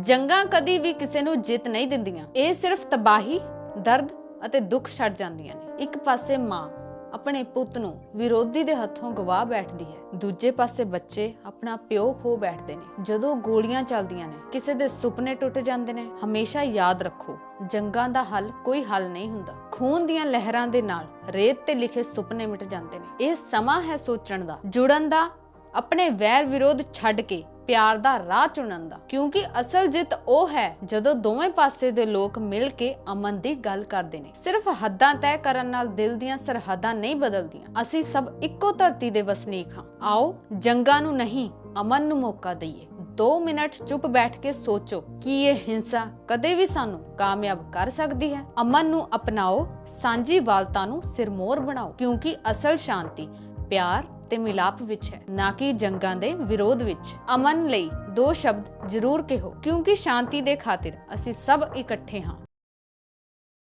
ਜੰਗਾਂ ਕਦੀ ਵੀ ਕਿਸੇ ਨੂੰ ਜਿੱਤ ਨਹੀਂ ਦਿੰਦੀਆਂ। ਇਹ ਸਿਰਫ ਤਬਾਹੀ, ਦਰਦ ਅਤੇ ਦੁੱਖ ਛੱਡ ਜਾਂਦੀਆਂ ਨੇ। ਇੱਕ ਪਾਸੇ ਮਾਂ ਆਪਣੇ ਪੁੱਤ ਨੂੰ ਵਿਰੋਧੀ ਦੇ ਹੱਥੋਂ ਗਵਾ ਬੈਠਦੀ ਹੈ। ਦੂਜੇ ਪਾਸੇ ਬੱਚੇ ਆਪਣਾ ਪਿਓ ਖੋ ਬੈਠਦੇ ਨੇ। ਜਦੋਂ ਗੋਲੀਆਂ ਚੱਲਦੀਆਂ ਨੇ, ਕਿਸੇ ਦੇ ਸੁਪਨੇ ਟੁੱਟ ਜਾਂਦੇ ਨੇ। ਹਮੇਸ਼ਾ ਯਾਦ ਰੱਖੋ, ਜੰਗਾਂ ਦਾ ਹੱਲ ਕੋਈ ਹੱਲ ਨਹੀਂ ਹੁੰਦਾ। ਖੂਨ ਦੀਆਂ ਲਹਿਰਾਂ ਦੇ ਨਾਲ ਰੇਤ ਤੇ ਲਿਖੇ ਸੁਪਨੇ ਮਿਟ ਜਾਂਦੇ ਨੇ। ਇਹ ਸਮਾਂ ਹੈ ਸੋਚਣ ਦਾ। ਜੁੜਨ ਦਾ, ਆਪਣੇ ਵੈਰ ਵਿਰੋਧ ਛੱਡ ਕੇ ਪਿਆਰ ਦਾ ਰਾਹ ਚੁਣਨ ਦਾ। ਕਿਉਂਕਿ ਅਸਲ ਜਿੱਤ ਉਹ ਹੈ ਜਦੋਂ ਦੋਵੇਂ ਪਾਸੇ ਦੇ ਲੋਕ ਮਿਲ ਕੇ ਅਮਨ ਦੀ ਗੱਲ ਕਰਦੇ ਨੇ। ਸਿਰਫ ਹੱਦਾਂ ਤੈਅ ਕਰਨ ਨਾਲ ਦਿਲ ਦੀਆਂ ਸਰਹੱਦਾਂ ਨਹੀਂ ਬਦਲਦੀਆਂ। ਅਸੀਂ ਸਭ ਇੱਕੋ ਧਰਤੀ ਦੇ ਵਸਨੀਕ ਹਾਂ। ਆਓ, ਜੰਗਾਂ ਨੂੰ ਨਹੀਂ, ਅਮਨ ਨੂੰ ਮੌਕਾ ਦਈਏ। 2 ਮਿੰਟ ਚੁੱਪ ਬੈਠ ਕੇ ਸੋਚੋ, ਕਿ ਇਹ ਹਿੰਸਾ ਕਦੇ ਵੀ ਸਾਨੂੰ ਕਾਮਯਾਬ ਕਰ ਸਕਦੀ ਹੈ? ਅਮਨ ਨੂੰ ਅਪਣਾਓ, ਸਾਂਝੀ ਵਾਲਤਾ ਨੂੰ ਸਿਰਮੋਰ ਬਣਾਓ। ਕਿਉਂਕਿ ਅਸਲ ਸ਼ਾਂਤੀ, ਪਿਆਰ ਤੇ ਮਿਲਾਪ ਵਿੱਚ ਹੈ, ਨਾ ਕਿ ਜੰਗਾਂ ਦੇ ਵਿਰੋਧ ਵਿੱਚ। ਅਮਨ ਲਈ ਦੋ ਸ਼ਬਦ ਜ਼ਰੂਰ ਕਹੋ, ਕਿਉਂਕਿ ਸ਼ਾਂਤੀ ਦੇ ਖਾਤਰ ਅਸੀਂ ਸਭ ਇਕੱਠੇ ਹਾਂ।